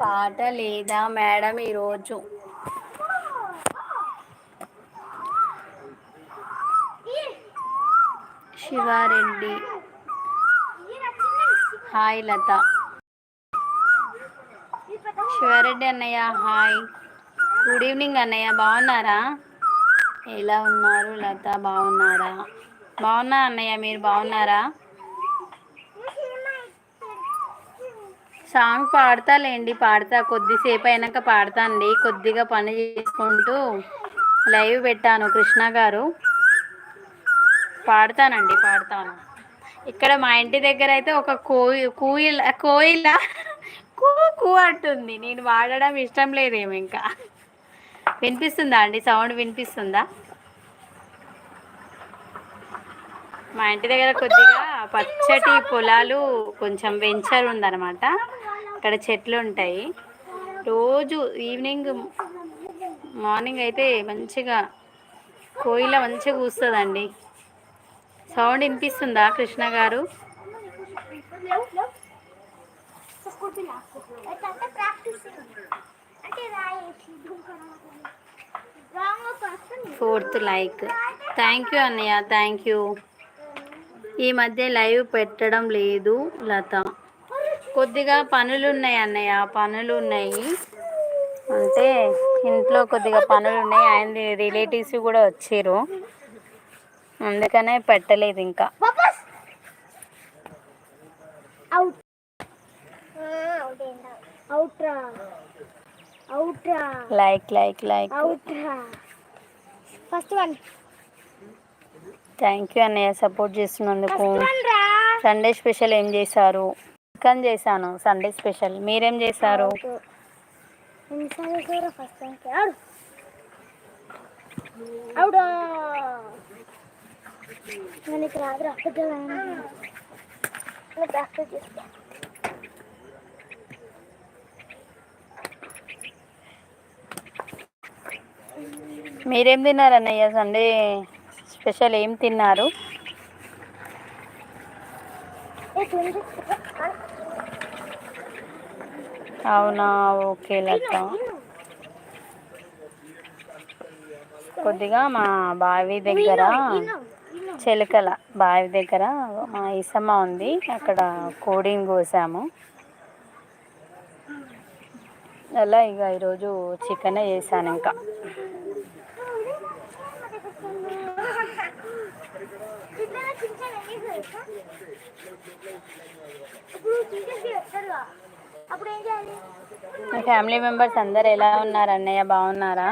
పాట లేదా మేడం ఈరోజు? శివారెడ్డి. హాయ్ లత. శివారెడ్డి అన్నయ్య హాయ్. గుడ్ ఈవినింగ్ అన్నయ్య. బాగున్నారా? ఎలా ఉన్నారు? లత బాగున్నారా? బాగున్నా అన్నయ్య. మీరు బాగున్నారా? సాంగ్ పాడతాలేండి పాడతా కొద్దిసేపు అయినాక పాడతా అండి కొద్దిగా పని చేసుకుంటూ లైవ్ పెట్టాను కృష్ణ గారు. పాడతానండి పాడతాను. ఇక్కడ మా ఇంటి దగ్గర అయితే ఒక కోయి కోయిల కోయిల కూ కూ అంటుంది. నేను వాడడం ఇష్టం లేదేమో ఇంకా. వినిపిస్తుందా అండి? సౌండ్ వినిపిస్తుందా? మా ఇంటి దగ్గర కొద్దిగా పచ్చటి పొలాలు కొంచెం వెంచర్ ఉందన్నమాట. అక్కడ చెట్లు ఉంటాయి. రోజు ఈవినింగ్ మార్నింగ్ అయితే మంచిగా కోయిల మంచిగా కూస్తుందండి. సౌండ్ వినిపిస్తుందా కృష్ణ గారు? ఫోర్త్ లైక్ థ్యాంక్ యూ అన్నయ్య థ్యాంక్ యూ ఈ మధ్య లైవ్ పెట్టడం లేదు లత. కొద్దిగా పనులు ఉన్నాయి అన్నయ్య. పనులు ఉన్నాయి అంటే ఇంట్లో కొద్దిగా పనులు ఉన్నాయి ఆయన రిలేటివ్స్ కూడా వచ్చారు అందుకనే పెట్టలేదు ఇంకా. Like like like first one thank you అన్నయ్య. సపోర్ట్ చేస్తున్నందుకు. సండే స్పెషల్ ఏం చేశారు? చికెన్ చేశాను. సండే స్పెషల్ మీరేం చేశారు? రాదు ప్రాక్టీస్ మీరేం తిన్నారు అన్నయ్య సండే స్పెషల్ ఏం తిన్నారు? అవునా? ఓకే లత. కొద్దిగా మా బావి దగ్గర చెలకల బావి దగ్గర మా ఇసమ్మ ఉంది. అక్కడ కోడిని కోసాము అలా ఇక ఈరోజు చికెన్ చేశాను ఇంకా. మీ ఫ్యామిలీ మెంబర్స్ అందరు ఎలా ఉన్నారు? అన్నయ్య బాగున్నారా?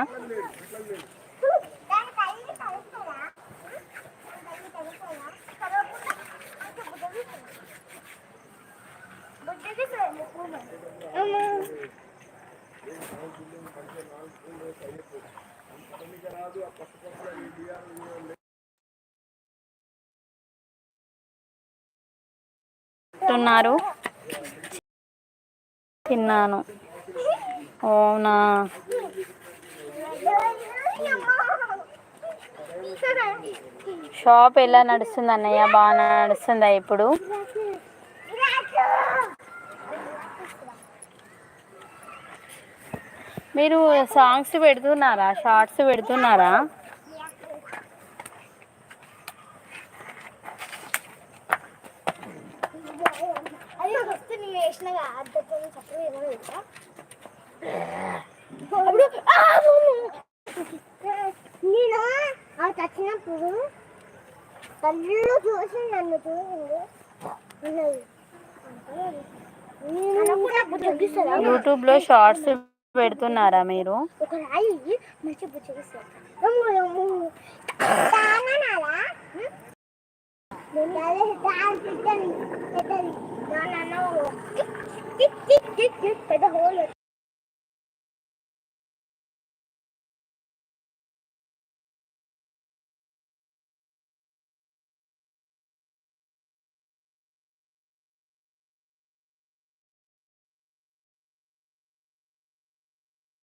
ఉన్నారు. తిన్నాను. అవునా? షాప్ ఎలా నడుస్తుంది అన్నయ్య? బాగా నడుస్తుందా ఇప్పుడు? మీరు సాంగ్స్ పెడుతున్నారా? షార్ట్స్ పెడుతున్నారా? ఏమో తెలుసా అప్పుడు ఆ! నేను? అది చచ్చినప్పుడు కళ్ళు చూసి నన్ను చూసింది. బుజ్జగిస్తారా? యూట్యూబ్లో షార్ట్స్ పెడుతున్నారా మీరు? ఒక రాయి మంచి 给给给给，摆得好累